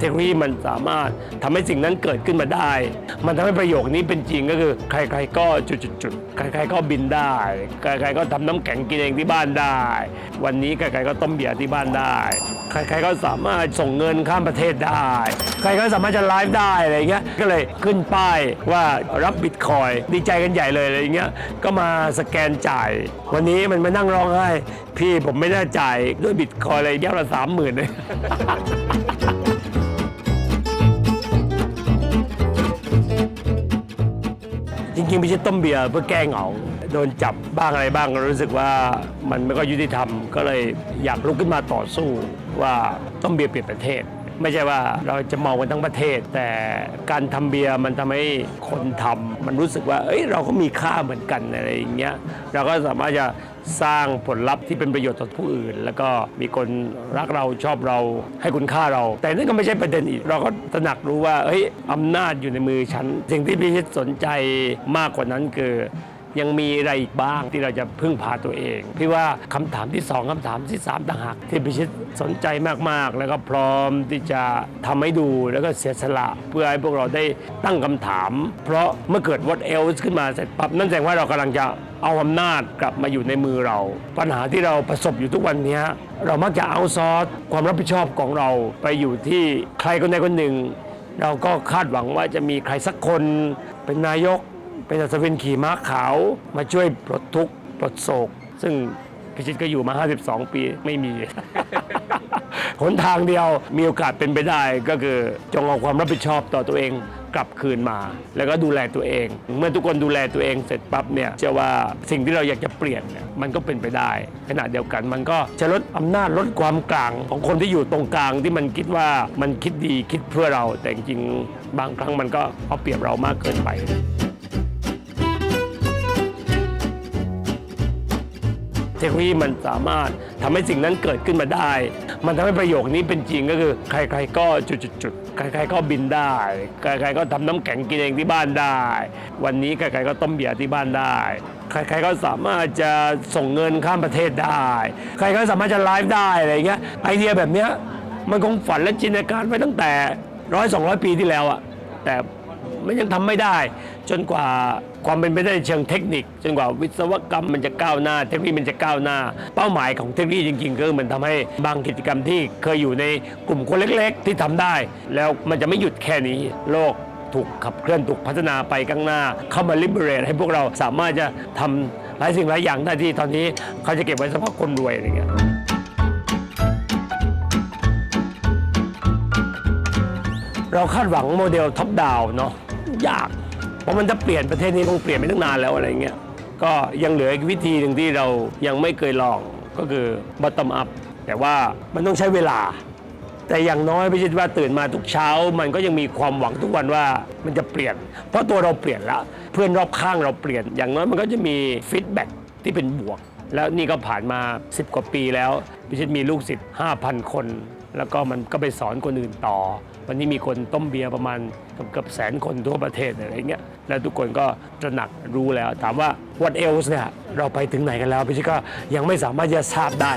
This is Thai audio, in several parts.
เทคโนโลยีมันสามารถทำให้สิ่งนั้นเกิดขึ้นมาได้ มันทำให้ประโยคนี้เป็นจริงก็คือ ใครๆก็จุดๆใครๆก็บินได้ ใครๆก็ทำน้ำแข็งกินเองที่บ้านได้ วันนี้ใครๆก็ต้มเบียร์ที่บ้านได้ ใครๆก็สามารถส่งเงินข้ามประเทศได้ ใครก็สามารถจะไลฟ์ได้อะไรเงี้ย ก็เลยขึ้นป้ายว่ารับบิตคอยดีใจกันใหญ่เลยอะไรเงี้ย ก็มาสแกนจ่าย วันนี้มันมานั่งร้องไห้ พี่ผมไม่ได้จ่ายด้วยบิตคอยเลยแก้วละสามหมื่นเลย จริงๆไม่ใช่ต้มเบียร์เพื่อแก้เหงาโดนจับบ้างอะไรบ้างก็รู้สึกว่ามันไม่ก็ยุติธรรมก็เลยอยากลุกขึ้นมาต่อสู้ว่าต้มเบียร์เปลี่ยนประเทศ ไม่ใช่ว่าเราจะมองกันทั้งประเทศ แต่การทำเบียร์มันทำให้คนทำมันรู้สึกว่า เอ้ยเราก็มีค่าเหมือนกันอะไรอย่างเงี้ยเราก็สามารถจะ สร้างผลลัพธ์ที่เป็นประโยชน์ต่อผู้อื่น แล้วก็มีคนรักเราชอบเราให้คุณค่าเรา แต่นั่นก็ไม่ใช่ประเด็นอีก เราก็ตระหนักรู้ว่าเฮ้ยอำนาจอยู่ในมือฉัน สิ่งที่พี่ชิดสนใจมากกว่านั้นคือ ยังมีอะไรอีกบ้างที่เราจะพึ่งพาตัวเอง พี่ว่าคำถามที่สองคำถามที่สามต่างหากที่พิชิตสนใจมากๆ แล้วก็พร้อมที่จะทำให้ดูแล้วก็เสียสละเพื่อให้พวกเราได้ตั้งคำถาม เพราะเมื่อเกิด what else ขึ้นมาเสร็จปั๊บนั่นแสดงว่าเรากำลังจะเอาอำนาจกลับมาอยู่ในมือเรา ปัญหาที่เราประสบอยู่ทุกวันนี้เรามักจะเอาซอสความรับผิดชอบของเราไปอยู่ที่ใครคนใดคนหนึ่ง เราก็คาดหวังว่าจะมีใครสักคนเป็นนายก เป็นอัศวินขี่ม้าขาวมาช่วยปลดทุกข์ปลดโศก ซึ่งพิชิตก็อยู่มา 52 ปีไม่มี หนทางเดียวมีโอกาสเป็นไปได้ก็คือจงเอาความรับผิดชอบต่อตัวเองกลับคืนมา แล้วก็ดูแลตัวเอง เมื่อทุกคนดูแลตัวเองเสร็จปั๊บเนี่ยเชื่อว่าสิ่งที่เราอยากจะเปลี่ยนเนี่ยมันก็เป็นไปได้ ขณะเดียวกันมันก็จะลดอำนาจลดความกลาง ของคนที่อยู่ตรงกลางที่มันคิดว่ามันคิดดีคิดเพื่อเราแต่จริงบางครั้งมันก็เอาเปรียบเรามากเกินไป ทคโนโลยีมันสามารถทำให้สิ่งนั้นเกิดขึ้นมาได้ มันทำให้ประโยคนี้เป็นจริงก็คือ ใครๆก็จุดๆใครๆก็บินได้ ใครๆก็ทำน้ำแข็งกินเองที่บ้านได้ วันนี้ใครๆก็ต้มเบียร์ที่บ้านได้ ใครๆก็สามารถจะส่งเงินข้ามประเทศได้ ใครๆก็สามารถจะไลฟ์ได้อะไรเงี้ยไอเดียแบบเนี้ยมันคงฝันและจินตนาการไว้ตั้งแต่ร้อยสองร้อยปีที่แล้วอะแต่ มันยังทำไม่ได้ จนกว่าความเป็นไปได้เชิงเทคนิค จนกว่าวิศวกรรมมันจะก้าวหน้า เทคโนโลยีมันจะก้าวหน้า เป้าหมายของเทคโนโลยีจริงๆคือมันทำให้บางกิจกรรมที่เคยอยู่ในกลุ่มคนเล็ก ๆ ที่ทำได้ แล้วมันจะไม่หยุดแค่นี้โลกถูกขับเคลื่อนถูกพัฒนาไปข้างหน้า เข้ามา liberate ให้พวกเราสามารถจะทำหลายสิ่งหลายอย่างได้ที่ตอนนี้เขาจะเก็บไว้เฉพาะคนรวยอะไรเงี้ย เราคาดหวังโมเดลท็อปดาวเนาะยาก เพราะมันจะเปลี่ยนประเทศนี้คงเปลี่ยนไปตั้งนานแล้วอะไรเงี้ยก็ยังเหลืออีกวิธีหนึ่งที่เรายังไม่เคยลองก็คือ bottom up แต่ว่ามันต้องใช้เวลา แต่อย่างน้อยพี่คิดว่าตื่นมาทุกเช้า มันก็ยังมีความหวังทุกวันว่ามันจะเปลี่ยน เพราะตัวเราเปลี่ยนแล้วเพื่อนรอบข้างเราเปลี่ยน อย่างน้อยมันก็จะมีฟีดแบ็กที่เป็นบวก แล้วนี่ก็ผ่านมา 10 กว่าปีแล้วพี่ชิดมีลูกศิษย์5,000 คน แล้วก็มันก็ไปสอนคนอื่นต่อ วันนี้มีคนต้มเบียร์ประมาณเกือบแสนคนทั่วประเทศอะไรเงี้ยแล้วทุกคนก็ตระหนักรู้แล้ว ถามว่า what else เนี่ยเราไปถึงไหนกันแล้วพี่ชิก็ยังไม่สามารถจะทราบได้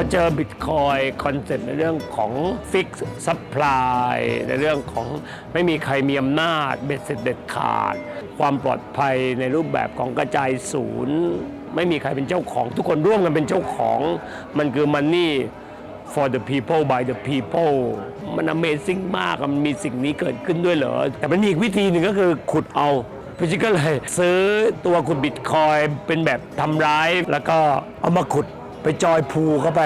อเจอบิตคอยคอนเซ็ปต์ในเรื่องของฟิกซัพพลายในเรื่องของไม่มีใครมีอำนาจเบ็ดเสร็จเด็ดขาด ความปลอดภัยในรูปแบบของกระจายศูนย์ ไม่มีใครเป็นเจ้าของ ทุกคนร่วมกันเป็นเจ้าของ มันคือมันนี่ for the people by the people มัน Amazing มาก มันมีสิ่งนี้เกิดขึ้นด้วยเหรอ แต่มันมีอีกวิธีหนึ่งก็คือขุดเอาพี่ชิก็เลยซื้อตัวขุดบิตคอยเป็นแบบทำร้าย แล้วก็เอามาขุด ไปจอยพูเข้าไป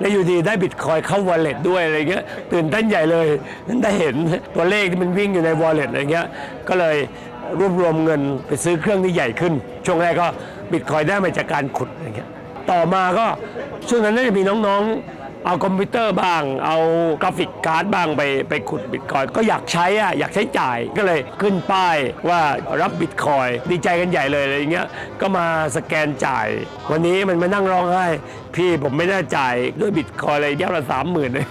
แล้วอยู่ดีได้บิตคอยเข้าวอลเล็ตด้วยอะไรเงี้ยตื่นเต้นใหญ่เลยได้เห็นตัวเลขที่มันวิ่งอยู่ในวอลเล็ตอะไรเงี้ยก็เลยรวบรวมเงินไปซื้อเครื่องที่ใหญ่ขึ้น ช่วงแรกก็บิตคอยได้มาจากการขุดอะไรเงี้ยต่อมาก็ช่วงนั้นน่าจะมีน้องๆ เอาคอมพิวเตอร์บ้าง เอากราฟิกการ์ดบ้างไปไปขุดบิตคอยก็อยากใช้อะอยากใช้จ่ายก็เลยขึ้นป้ายว่ารับบิตคอยดีใจกันใหญ่เลยอะไรอย่างเงี้ยก็มาสแกนจ่าย วันนี้มันมานั่งร้องไห้ พี่ผมไม่ได้จ่ายด้วยบิตคอยเลยแก้วละสามหมื่นเลย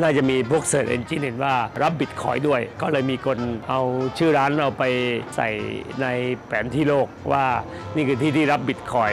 น่าจะมีพวกเสิร์ชเอนจินเห็นว่ารับบิตคอยด้วย ก็เลยมีคนเอาชื่อร้านเราไปใส่ในแผนที่โลกว่านี่คือที่ที่รับบิตคอย